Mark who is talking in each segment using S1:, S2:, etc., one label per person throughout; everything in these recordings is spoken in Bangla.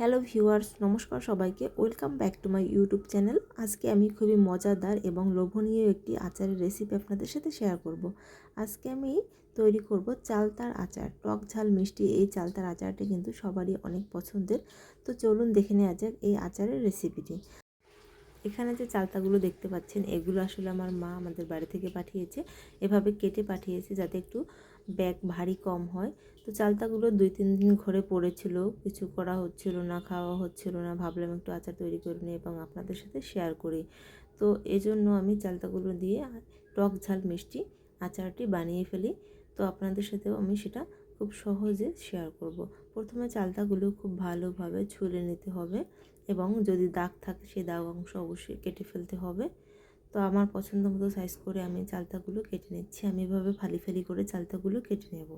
S1: হ্যালো ভিউয়ার্স, নমস্কার সবাইকে। Welcome back to my YouTube channel. আজকে আমি খুবই মজাদার এবং লোভনীয় একটি আচারের রেসিপি আপনাদের সাথে শেয়ার করব। আজকে আমি তৈরি করব চালতার আচার। টক ঝাল মিষ্টি, এই চালতার আচারটি কিন্তু সবারই অনেক পছন্দের। তো চলুন দেখে নেওয়া যাক এই আচারের রেসিপিটি এখানে যে চালতাগুলো দেখতে পাচ্ছেন, এগুলো আসলে আমার মা আমাদের বাড়ি থেকে পাঠিয়েছে। এভাবে কেটে পাঠিয়েছে যাতে একটু ব্যাগ ভারী কম হয়। তো চালতাগুলো দুই, তিন দিন ঘরে পড়েছিল, কিছু করা হচ্ছিল না, খাওয়া হচ্ছিল না। ভাবলাম একটু আচার তৈরি করে নিই এবং আপনাদের সাথে শেয়ার করি। তো এজন্য আমি চালতাগুলো দিয়ে টক ঝাল মিষ্টি আচারটি বানিয়ে ফেলি। তো আপনাদের সাথেও আমি সেটা খুব সহজে শেয়ার করব। প্রথমে চালতাগুলো খুব ভালোভাবে ছুলে নিতে হবে এবং যদি দাগ থাকে সেই দাগ অংশ অবশ্যই কেটে ফেলতে হবে। তো আমার পছন্দ মতো সাইজ করে আমি চালতাগুলো কেটে নিচ্ছি। আমি এভাবে ফালি ফালি করে চালতাগুলো কেটে নেব।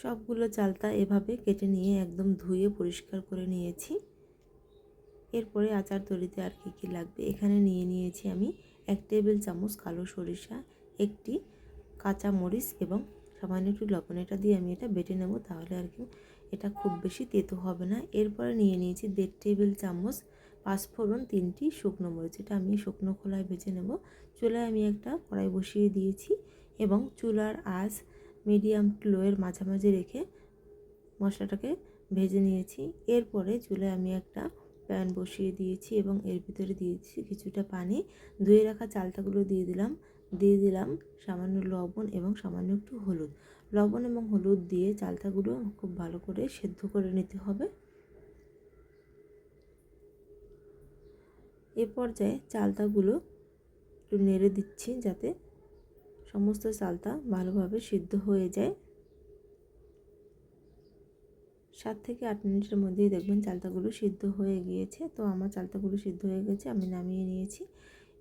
S1: সবগুলো চালতা এভাবে কেটে নিয়ে একদম ধুয়ে পরিষ্কার করে নিয়েছি। এরপরে আচার তৈরিতে আর কী কী লাগবে? এখানে নিয়ে নিয়েছি আমি এক টেবিল চামচ কালো সরিষা, একটি কাঁচা মরিচ এবং সামান্য একটু লবণ এটা দিয়ে আমি এটা বেটে নেব, তাহলে আর কি এটা খুব বেশি তেতো হবে না। এরপরে নিয়ে নিয়েছি দেড় টেবিল চামচ পাঁচফোড়ন তিনটি শুকনো মরিচ, এটা আমি শুকনো খোলায় ভেজে নেব। চুলায় আমি একটা কড়াই বসিয়ে দিয়েছি এবং চুলার আঁচ মিডিয়াম লোয়ের মাঝামাঝি রেখে মশলাটাকে ভেজে নিয়েছি। এরপরে চুলায় আমি একটা প্যান বসিয়ে দিয়েছি এবং এর ভিতরে দিয়েছি কিছুটা পানি। ধুয়ে রাখা চালটাগুলো দিয়ে দিলাম। দিয়ে দিলাম সামান্য লবণ এবং সামান্য একটু হলুদ। লবণ এবং হলুদ দিয়ে চালতাগুলো খুব ভালো করে সেদ্ধ করে নিতে হবে। এ পর্যায়ে চালতাগুলো একটু নেড়ে দিচ্ছি যাতে সমস্ত চালতা ভালোভাবে সিদ্ধ হয়ে যায়। সাত থেকে আট মিনিটের মধ্যেই দেখবেন চালতাগুলো সিদ্ধ হয়ে গিয়েছে। তো আমার চালতাগুলো সিদ্ধ হয়ে গেছে, আমি নামিয়ে নিয়েছি।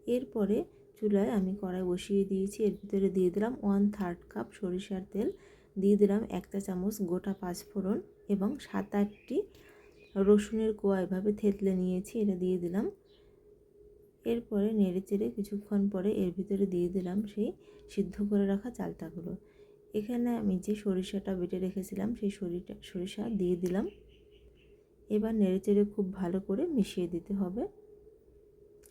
S1: এরপরে চুলায় আমি কড়াই বসিয়ে দিয়েছি। এর ভিতরে দিয়ে দিলাম ওয়ান থার্ড কাপ সরিষার তেল। দিয়ে দিলাম একটা চামচ গোটা পাঁচফোড়ন এবং সাত আটটি রসুনের কোয়া এভাবে থেতলে নিয়েছি, এটা দিয়ে দিলাম। এরপরে নেড়ে চেড়ে কিছুক্ষণ পরে এর ভিতরে দিয়ে দিলাম সেই সিদ্ধ করে রাখা চালটাগুলো এখানে আমি যে সরিষাটা বেটে রেখেছিলাম, সেই সরিষা সরিষা দিয়ে দিলাম। এবার নেড়ে চেড়ে খুব ভালো করে মিশিয়ে দিতে হবে।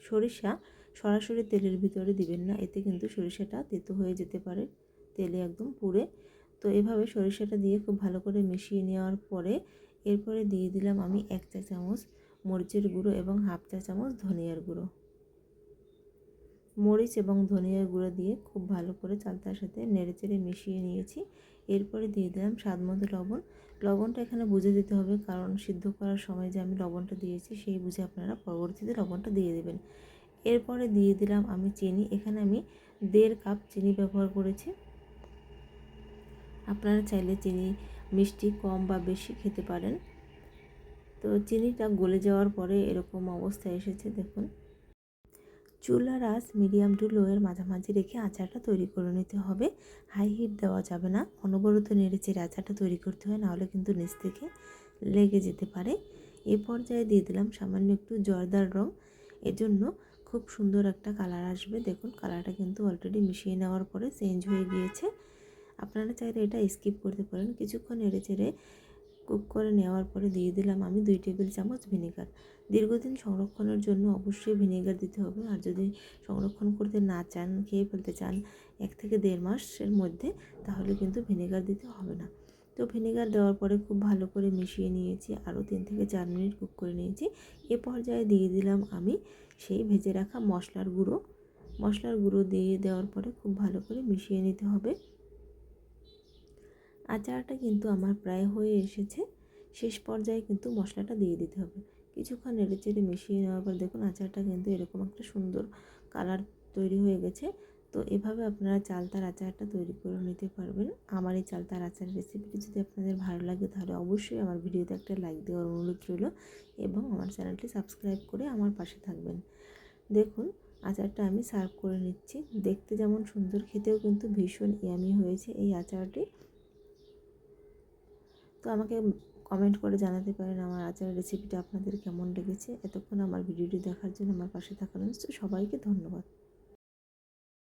S1: সরিষা সরাসরি তেলের ভিতরে দিবেন না, এতে কিন্তু সরিষাটা তেতো হয়ে যেতে পারে, তেলে একদম পুড়ে। তো এভাবে সরিষাটা দিয়ে খুব ভালো করে মিশিয়ে নেওয়ার পরে এরপরে দিয়ে দিলাম আমি এক চা চামচ মরিচের গুঁড়ো এবং হাফ চা চামচ ধনিয়ার গুঁড়ো। মরিচ এবং ধনিয়ার গুঁড়ো দিয়ে খুব ভালো করে চালতার সাথে নেড়ে চেড়ে মিশিয়ে নিয়েছি। এরপরে দিয়ে দিলাম স্বাদ মতো লবণ। লবণটা এখানে বুঝে দিতে হবে, কারণ সিদ্ধ করার সময় যে আমি লবণটা দিয়েছি, সেই বুঝে আপনারা পরবর্তীতে লবণটা দিয়ে দেবেন। এরপরে দিয়ে দিলাম আমি চিনি। এখানে আমি দেড় কাপ চিনি ব্যবহার করেছি। আপনারা চাইলে চিনি মিষ্টি কম বা বেশি খেতে পারেন। তো চিনিটা গলে যাওয়ার পরে এরকম অবস্থা এসেছে, দেখুন। চুলার আঁচ মিডিয়াম টু লোয়ের মাঝামাঝি রেখে আচারটা তৈরি করে নিতে হবে। হাই হিট দেওয়া যাবে না। অনবরত নেড়ে চেড়ে আচারটা তৈরি করতে হয়, নাহলে কিন্তু নিচ থেকে লেগে যেতে পারে। এ পর্যায়ে দিয়ে দিলাম সামান্য একটু জর্দার রং। এজন্য খুব সুন্দর একটা কালার আসবে। দেখুন, কালারটা কিন্তু অলরেডি মিশিয়ে নেওয়ার পরে চেঞ্জ হয়ে গিয়েছে। আপনারা চাইলে এটা স্কিপ করতে পারেন। কিছুক্ষণ এড়ে চেড়ে কুক করে নেওয়ার পরে দিয়ে দিলাম আমি দুই টেবিল চামচ ভিনেগার দীর্ঘদিন সংরক্ষণের জন্য অবশ্যই ভিনেগার দিতে হবে। আর যদি সংরক্ষণ করতে না চান, খেয়ে ফেলতে চান এক থেকে দেড় মাসের মধ্যে, তাহলে কিন্তু ভিনেগার দিতে হবে না। তো ভিনেগার দেওয়ার পরে খুব ভালো করে মিশিয়ে নিয়েছি। আরও তিন থেকে চার মিনিট কুক করে নিয়েছি। এ পর্যায়ে দিয়ে দিলাম আমি সেই ভেজে রাখা মশলার গুঁড়ো। মশলার গুঁড়ো দিয়ে দেওয়ার পরে খুব ভালো করে মিশিয়ে নিতে হবে। আচারটা কিন্তু আমার প্রায় হয়ে এসেছে। শেষ পর্যায়ে কিন্তু মশলাটা দিয়ে দিতে হবে। কিছুক্ষণ নেড়ে চেড়ে মিশিয়ে নেওয়ার পর দেখুন আচারটা কিন্তু এরকম একটা সুন্দর কালার তৈরি হয়ে গেছে। তো এভাবে আপনারা চালতার আচারটা তৈরি করে নিতে পারবেন। আমার এই চালতার আচার রেসিপিটি যদি আপনাদের ভালো লাগে তাহলে অবশ্যই আমার ভিডিওতে একটা লাইক দেওয়ার অনুরোধ রইল এবং আমার চ্যানেলটি সাবস্ক্রাইব করে আমার পাশে থাকবেন। দেখুন, আচারটা আমি সার্ভ করে নিচ্ছি। দেখতে যেমন সুন্দর, খেতেও কিন্তু ভীষণ ইয়ামি হয়েছে এই আচারটি। তো আমাকে কমেন্ট করে জানাতে পারেন আমার আচারের রেসিপিটা আপনাদের কেমন লেগেছে। এতক্ষণ আমার ভিডিওটি দেখার জন্য আমার পাশে থাকার সবাইকে ধন্যবাদ।